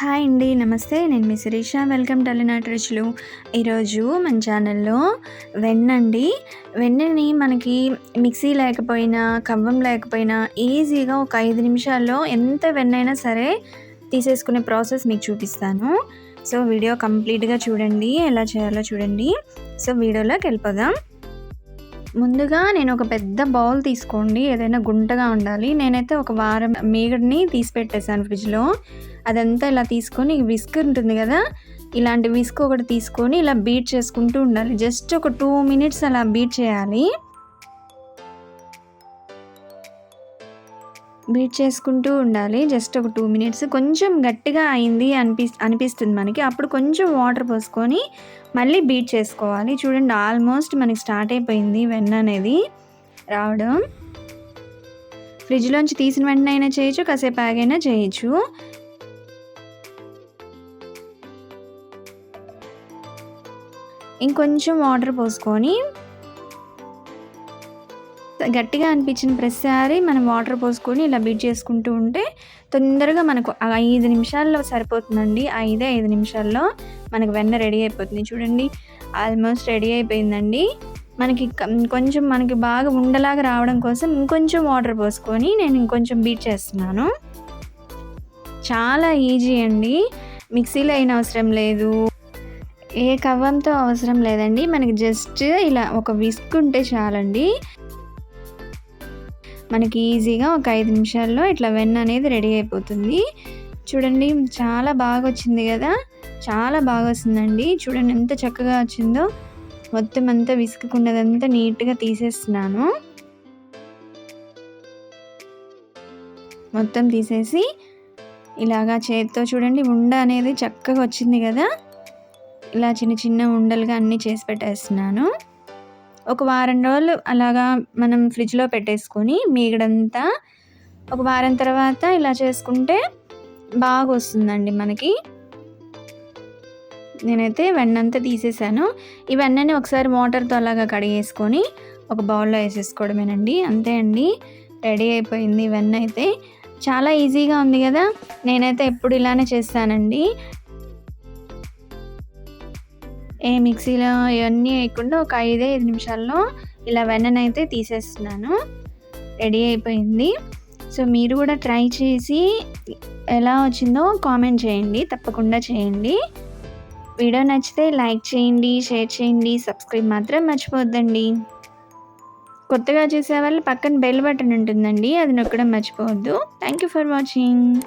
Hi అండి నమస్తే. నేను మీ శిరీష. వెల్కమ్ టు రుచులు. ఈరోజు మన ఛానల్లో వెన్న అండి వెన్నని మనకి మిక్సీ లేకపోయినా కవ్వం లేకపోయినా ఈజీగా ఒక ఐదు నిమిషాల్లో ఎంత వెన్నైనా సరే తీసేసుకునే ప్రాసెస్ మీకు చూపిస్తాను. సో వీడియో కంప్లీట్గా చూడండి. ఎలా చేయాలో చూడండి. సో వీడియోలోకి వెళ్ళిపోదాం. ముందుగా నేను ఒక పెద్ద బౌల్ తీసుకోండి ఏదైనా గుంటగా ఉండాలి. నేనైతే ఒక వారం మేగడిని తీసి పెట్టేశాను ఫ్రిడ్జ్లో. అదంతా ఇలా తీసుకొని విస్క్ ఉంటుంది కదా ఇలాంటి విస్క్ ఒకటి తీసుకొని ఇలా బీట్ చేసుకుంటూ ఉండాలి. జస్ట్ ఒక టూ మినిట్స్ అలా బీట్ చేయాలి. బీట్ చేసుకుంటూ ఉండాలి. జస్ట్ ఒక టూ మినిట్స్. కొంచెం గట్టిగా అయింది అనిపి అనిపిస్తుంది మనకి. అప్పుడు కొంచెం వాటర్ పోసుకొని మళ్ళీ బీట్ చేసుకోవాలి. చూడండి ఆల్మోస్ట్ మనకి స్టార్ట్ అయిపోయింది వెన్న అనేది. రావడం. ఫ్రిడ్జ్లోంచి తీసిన వెంటనే అయినా చేయొచ్చు కాసేపు ఆగైనా చేయొచ్చు. ఇంకొంచెం వాటర్ పోసుకొని గట్టిగా అనిపించిన ప్రతిసారి మనం వాటర్ పోసుకొని ఇలా బీట్ చేసుకుంటూ ఉంటే తొందరగా మనకు ఐదు నిమిషాల్లో సరిపోతుందండి. ఐదే ఐదు నిమిషాల్లో మనకు వెన్న రెడీ అయిపోతుంది. చూడండి ఆల్మోస్ట్ రెడీ అయిపోయిందండి. మనకి కొంచెం మనకి బాగా ఉండలాగా రావడం కోసం ఇంకొంచెం వాటర్ పోసుకొని నేను ఇంకొంచెం బీట్ చేస్తున్నాను. చాలా ఈజీ అండి. మిక్సీలో అయిన అవసరం లేదు. ఏ కవ్వంతో అవసరం లేదండి. మనకి జస్ట్ ఇలా ఒక విస్క్ ఉంటే చాలండి. మనకి ఈజీగా ఒక ఐదు నిమిషాల్లో ఇట్లా వెన్న అనేది రెడీ అయిపోతుంది. చూడండి చాలా బాగా వచ్చింది కదా? చాలా బాగా వస్తుందండి. చూడండి ఎంత చక్కగా వచ్చిందో. మొత్తం అంతా విసుకున్నదంతా నీట్గా తీసేస్తున్నాను. మొత్తం తీసేసి ఇలాగా చేతితో చూడండి ఉండ అనేది చక్కగా వచ్చింది కదా? ఇలా చిన్న చిన్న ఉండలుగా అన్నీ చేసి పెట్టేస్తున్నాను. ఒక వారం రోజులు అలాగా మనం ఫ్రిడ్జ్లో పెట్టేసుకొని మీగడంతా ఒక వారం తర్వాత ఇలా చేసుకుంటే బాగా వస్తుందండి మనకి. నేనైతే వెన్నంతా తీసేసాను. ఈ వెన్నని ఒకసారి వాటర్తో అలాగా కడిగేసుకొని ఒక బౌల్లో వేసేసుకోవడమేనండి. అంతే అండి. రెడీ అయిపోయింది వెన్న అయితే చాలా ఈజీగా ఉంది కదా. నేనైతే ఎప్పుడు ఇలానే చేస్తానండి. ఏ మిక్సీలో ఇవన్నీ వేయకుండా ఒక ఐదే ఐదు నిమిషాల్లో ఇలా వెన్ననైతే తీసేస్తున్నాను. రెడీ అయిపోయింది. సో మీరు కూడా ట్రై చేసి ఎలా వచ్చిందో కామెంట్ చేయండి. తప్పకుండా చేయండి. వీడియో నచ్చితే లైక్ చేయండి షేర్ చేయండి సబ్స్క్రైబ్ మాత్రం మర్చిపోవద్దండి. కొత్తగా చేసే వాళ్ళు పక్కన బెల్ బటన్ ఉంటుందండి. అది నొక్కడం మర్చిపోవద్దు. Thank you for watching.